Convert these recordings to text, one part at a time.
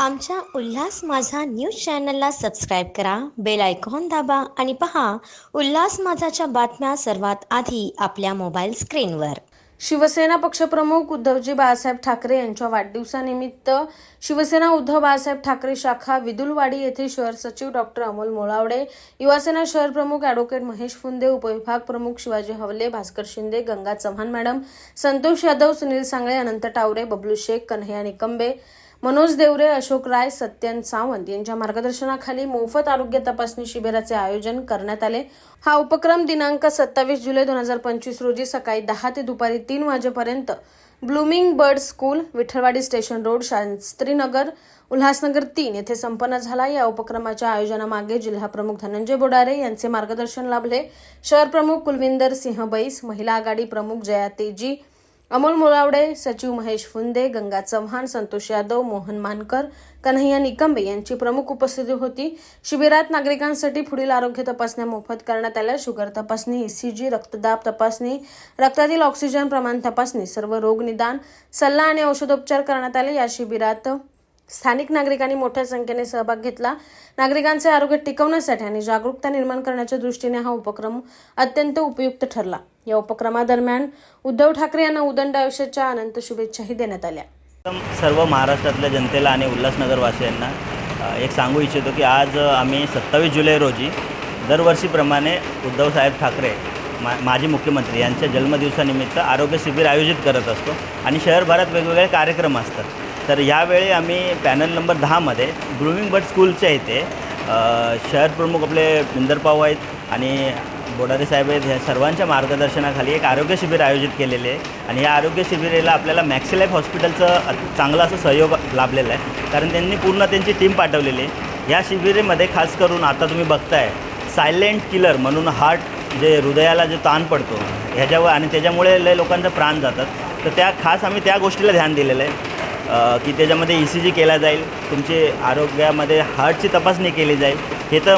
आमच्या उल्हास माझा न्यूज चॅनलला सबस्क्राईब करा बेल आयकॉन दाबा आणि पहा उल्हास माझाच्या बातम्या सर्वात आधी आपल्या मोबाईल स्क्रीनवर. शिवसेना पक्षप्रमुख उद्धवजी बाळासाहेब ठाकरे यांच्या वाढदिवसानिमित्त शिवसेना उद्धव बाळासाहेब ठाकरे शाखा विदुलवाडी येथे शहर सचिव डॉक्टर अमोल मोळावडे युवासेना शहर प्रमुख ॲडव्होकेट महेश फुंदे उपविभाग प्रमुख शिवाजी हवले भास्कर शिंदे गंगा चव्हाण मॅडम संतोष यादव सुनील सांगळे अनंत टावरे बबलू शेख कन्हैया निकंबे मनोज देवरे अशोक राय सत्यन सावंत यांच्या मार्गदर्शनाखाली मोफत आरोग्य तपासणी शिबिराचे आयोजन करण्यात आले. हा उपक्रम दिनांक सत्तावीस जुलै दोन हजार पंचवीस रोजी सकाळी दहा ते दुपारी तीन वाजेपर्यंत blooming bird school Vitthalwadi station road Shastrinagar Ulhasnagar तीन येथे संपन्न झाला. या उपक्रमाच्या आयोजनामागे जिल्हाप्रमुख धनंजय बोडारे यांचे मार्गदर्शन लाभले. शहर प्रमुख कुलविंदर सिंह बैस महिला आघाडी प्रमुख जया तेजी अमोल मुलावडे सचिव महेश फुंदे गंगा चव्हाण संतोष यादव मोहन मानकर कन्हैया निकंबे यांची प्रमुख उपस्थिती होती. शिबिरात नागरिकांसाठी पुढील आरोग्य तपासण्या मोफत करण्यात आल्या. शुगर तपासणी ईसीजी रक्तदाब तपासणी रक्तातील ऑक्सिजन प्रमाण तपासणी सर्व रोग निदान सल्ला आणि औषधोपचार करण्यात आले. या शिबिरात स्थानिक नागरिकांनी मोठ्या संख्येने सहभाग घेतला. नागरिकांचे आरोग्य टिकवण्यासाठी आणि जागरूकता निर्माण करण्याच्या दृष्टीने हा उपक्रम अत्यंत उपयुक्त ठरला. या उपक्रमादरम्यान उद्धव ठाकरे यांना उदंड आयुष्याच्या अनंत शुभेच्छाही देण्यात आल्या. सर्व महाराष्ट्रातल्या जनतेला आणि उल्हासनगरवासियांना एक सांगू इच्छितो की आज आम्ही सत्तावीस जुलै रोजी दरवर्षीप्रमाणे उद्धवसाहेब ठाकरे मा माजी मुख्यमंत्री यांच्या जन्मदिवसानिमित्त आरोग्य शिबिर आयोजित करत असतो आणि शहरभरात वेगवेगळे कार्यक्रम असतात. तर यावेळी आम्ही पॅनल नंबर दहामध्ये ग्रुमिंग बर्ड स्कूलच्या इथे शहर प्रमुख आपले मिंदरपाव आहेत आणि बोडारे साहेब ह्या सर्वांच्या मार्गदर्शनाखाली एक आरोग्य शिबिर आयोजित केलेले आहे. आणि या आरोग्य शिबिरेला आपल्याला मॅक्सिलाईफ हॉस्पिटलचं चांगलं असं सहयोग लाभलेला आहे. कारण त्यांनी पूर्ण त्यांची टीम पाठवलेली आहे. या शिबिरेमध्ये खास करून आता तुम्ही बघताय सायलेंट किलर म्हणून हार्ट जे हृदयाला जो ताण पडतो ह्याच्यावर आणि त्याच्यामुळे लय लोकांचा प्राण जातात. तर त्या खास आम्ही त्या गोष्टीला ध्यान दिलेलं आहे. की त्याच्यामध्ये ई सी जी केला जाईल तुमचे आरोग्यामध्ये हार्टची तपासणी केली जाईल. हे तर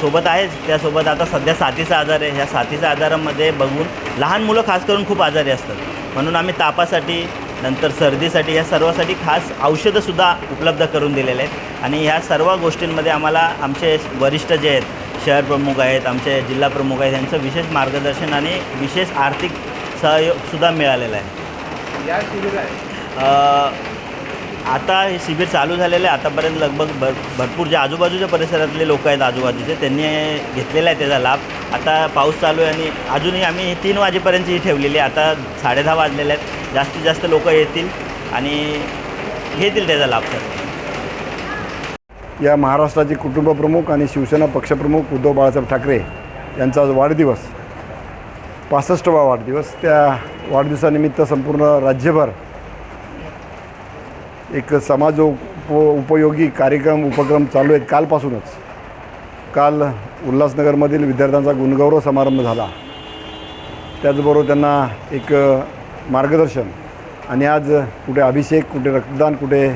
सोबत आहेच. त्यासोबत आता सध्या साथीचा आजार आहे. ह्या साथीच्या आजारामध्ये बघून लहान मुलं खास करून खूप आजारी असतात. म्हणून आम्ही तापासाठी नंतर सर्दीसाठी ह्या सर्वासाठी खास औषधंसुद्धा उपलब्ध करून दिलेले आहेत. आणि ह्या सर्व गोष्टींमध्ये आम्हाला आमचे वरिष्ठ जे आहेत शहर प्रमुख आहेत आमचे जिल्हा प्रमुख आहेत यांचं विशेष मार्गदर्शन आणि विशेष आर्थिक सहयोगसुद्धा मिळालेला आहे. या शिबिरात आता हे शिबिर चालू झालेलं आहे. आतापर्यंत लगभग भर भरपूर जे आजूबाजूच्या परिसरातले लोक आहेत आजूबाजूचे त्यांनी घेतलेला आहे त्याचा लाभ. आता पाऊस चालू आहे आणि अजूनही आम्ही तीन वाजेपर्यंत ही ठेवलेली आहे. आता साडेदहा वाजलेले आहेत. जास्तीत जास्त लोक येतील आणि घेतील त्याचा लाभ सर. या महाराष्ट्राचे कुटुंबप्रमुख आणि शिवसेना पक्षप्रमुख उद्धव बाळासाहेब ठाकरे यांचा आज वाढदिवस. पासष्टवा वाढदिवस. त्या वाढदिवसानिमित्त संपूर्ण राज्यभर एक समाज उप उपयोगी कार्यक्रम उपक्रम चालू आहेत कालपासूनच. काल उल्हासनगरमधील विद्यार्थ्यांचा गुणगौरव समारंभ झाला. त्याचबरोबर त्यांना एक मार्गदर्शन आणि आज कुठे अभिषेक कुठे रक्तदान कुठे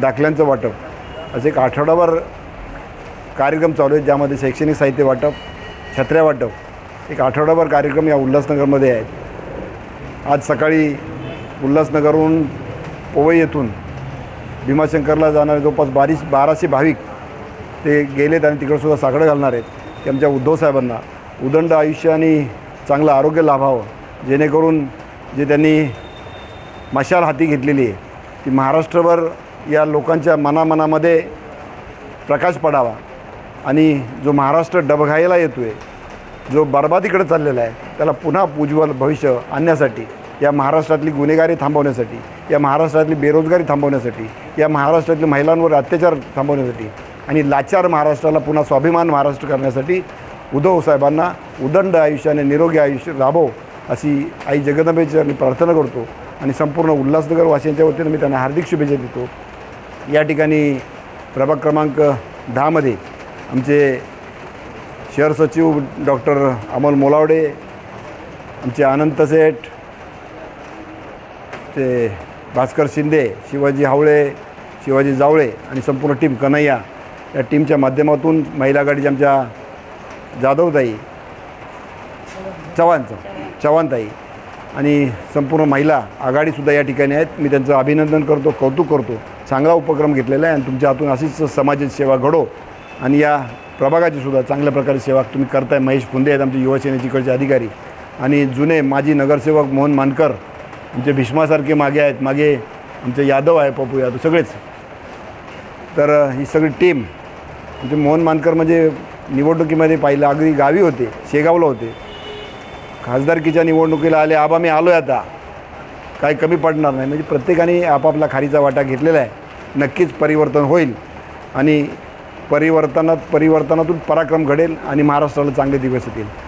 दाखल्यांचं वाटप असे एक आठवडाभर कार्यक्रम चालू आहेत ज्यामध्ये शैक्षणिक साहित्य वाटप छत्र्या वाटप एक आठवडाभर कार्यक्रम या उल्हासनगरमध्ये आहेत. आज सकाळी उल्हासनगरहून पोवई येथून भीमाशंकरला जाणारे जवळपास बारीस बाराशे भाविक ते गेलेत आणि तिकडंसुद्धा साकडं घालणार आहेत. की आमच्या उद्धवसाहेबांना उदंड आयुष्य आणि चांगलं आरोग्य लाभावं. जेणेकरून जे त्यांनी मशाल हाती घेतलेली आहे ती महाराष्ट्रभर या लोकांच्या मनामनामध्ये प्रकाश पडावा आणि जो महाराष्ट्र डबघायला येतो आहे जो बर्बादीकडे चाललेला आहे त्याला पुन्हा उज्ज्वल भविष्य आणण्यासाठी या महाराष्ट्रातली गुन्हेगारी थांबवण्यासाठी या महाराष्ट्रातली बेरोजगारी थांबवण्यासाठी या महाराष्ट्रातल्या महिलांवर अत्याचार थांबवण्यासाठी आणि लाचार महाराष्ट्राला पुन्हा स्वाभिमान महाराष्ट्र करण्यासाठी उद्धव साहेबांना उदंड आयुष्याने निरोगी आयुष्य लाभो अशी आई जगदंबेची मी प्रार्थना करतो आणि संपूर्ण उल्हासनगर वासियांच्या वतीनं मी त्यांना हार्दिक शुभेच्छा देतो. या ठिकाणी प्रभाग क्रमांक दहामध्ये आमचे शहर सचिव डॉक्टर अमोल मोलावडे आमचे अनंत सेठ ते भास्कर शिंदे शिवाजी हावळे शिवाजी जावळे आणि संपूर्ण टीम कन्हैया या टीमच्या माध्यमातून महिला गाडीच्या आमच्या जाधवताई चव्हाण चव्हाणताई आणि संपूर्ण महिला आघाडीसुद्धा या ठिकाणी आहेत. मी त्यांचं अभिनंदन करतो कौतुक करतो. चांगला उपक्रम घेतलेला आहे आणि तुमच्या हातून अशीच समाजाची सेवा घडो आणि या प्रभागाची सुद्धा चांगल्या प्रकारे सेवा तुम्ही करताय. महेश फुंदे आहेत आमचे युवासेनेचीकडचे अधिकारी आणि जुने माजी नगरसेवक मोहन मानकर आमचे भीष्मासारखे मागे आहेत. मागे आमचे यादव आहे पप्पू यादव सगळेच. तर ही सगळी टीम म्हणजे मोहन मानकर म्हणजे निवडणुकीमध्ये पाहिलं अगदी गावी होते शेगावला होते. खासदारकीच्या निवडणुकीला आले आबा मी आलो आहे आता. काही कमी पडणार नाही. म्हणजे प्रत्येकाने आपापला खारीचा वाटा घेतलेला आहे. नक्कीच परिवर्तन होईल. आणि परिवर्तनात परिवर्तनातून पराक्रम घडेल आणि महाराष्ट्राला चांगले दिवस येतील.